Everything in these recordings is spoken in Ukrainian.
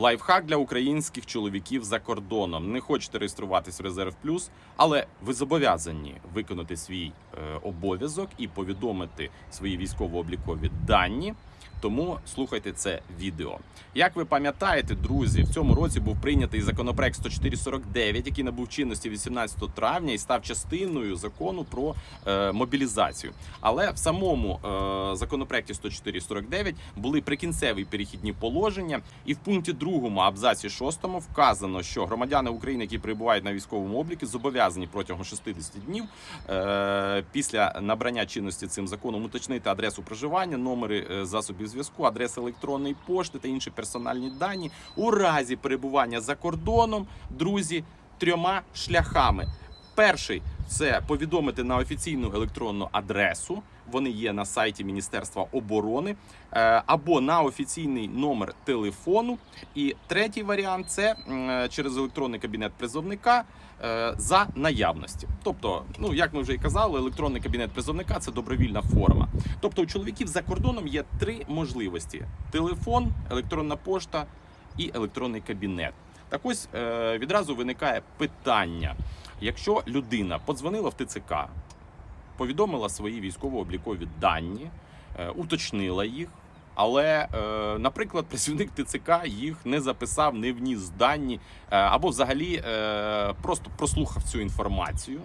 Лайфхак для українських чоловіків за кордоном. Не хочете реєструватись в резерв плюс, але ви зобов'язані виконати свій е, обов'язок і повідомити свої військово-облікові дані. Тому слухайте це відео. Як ви пам'ятаєте, друзі, в цьому році був прийнятий законопроект 10449, який набув чинності 18 травня і став частиною закону про е, мобілізацію. Але в самому е, законопроекті 10449 були прикінцеві перехідні положення, і в пункті 2 абзаці 6 вказано, що громадяни України, які перебувають на військовому обліку, зобов'язані протягом 60 днів е, після набрання чинності цим законом уточнити адресу проживання, номери е, засобів зв'язку, адреса електронної пошти та інші персональні дані у разі перебування за кордоном, друзі, трьома шляхами. Перший це повідомити на офіційну електронну адресу. Вони є на сайті Міністерства оборони е, або на офіційний номер телефону. І третій варіант це через електронний кабінет призовника е, за наявності. Тобто, ну як ми вже і казали, електронний кабінет призовника це добровільна форма. Тобто, у чоловіків за кордоном є три можливості: телефон, електронна пошта і електронний кабінет. Так ось е, відразу виникає питання: якщо людина подзвонила в ТЦК, повідомила свої військово-облікові дані, е, уточнила їх. Але, е, наприклад, працівник ТЦК їх не записав, не вніс дані, е, або взагалі просто прослухав цю інформацію.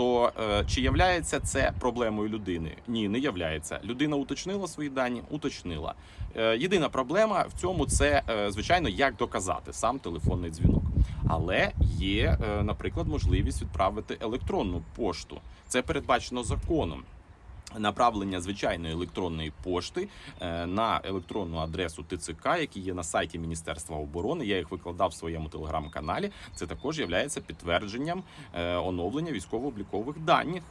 То е, чи являється це проблемою людини? Ні, не являється. Людина уточнила свої дані, уточнила. Е, єдина проблема в цьому це, е, звичайно, як доказати сам телефонний дзвінок. Але є, наприклад, можливість відправити електронну пошту. Це передбачено законом. Направлення звичайної електронної пошти е, на електронну адресу ТЦК, які є на сайті Міністерства оборони. Я їх викладав в своєму телеграм-каналі. Це також є підтвердженням е, оновлення військово-облікових даних.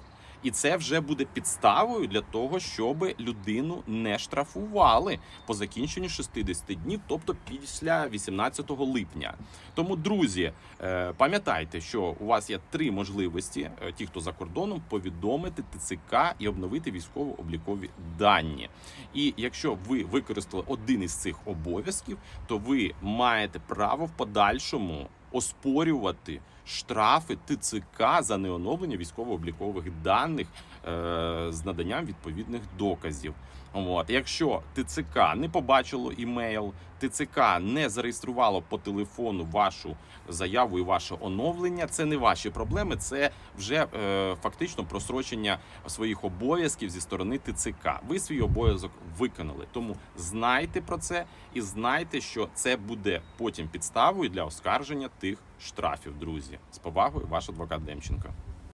І це вже буде підставою для того, щоб людину не штрафували по закінченню 60 днів, тобто після 18 липня. Тому, друзі, е, пам'ятайте, що у вас є три можливості: е, ті, хто за кордоном, повідомити ТЦК і обновити військово-облікові дані. І якщо ви використали один із цих обов'язків, то ви маєте право в подальшому оспорювати штрафи ТЦК за неоновлення військово-облікових даних е, з наданням відповідних доказів. От якщо ТЦК не побачило імейл, ТЦК не зареєструвало по телефону вашу заяву і ваше оновлення, це не ваші проблеми, це вже е, фактично просрочення своїх обов'язків зі сторони ТЦК. Ви свій обов'язок виконали. Тому знайте про це і знайте, що це буде потім підставою для оскарження тих штрафів. Друзі, з повагою, ваш адвокат Демченко.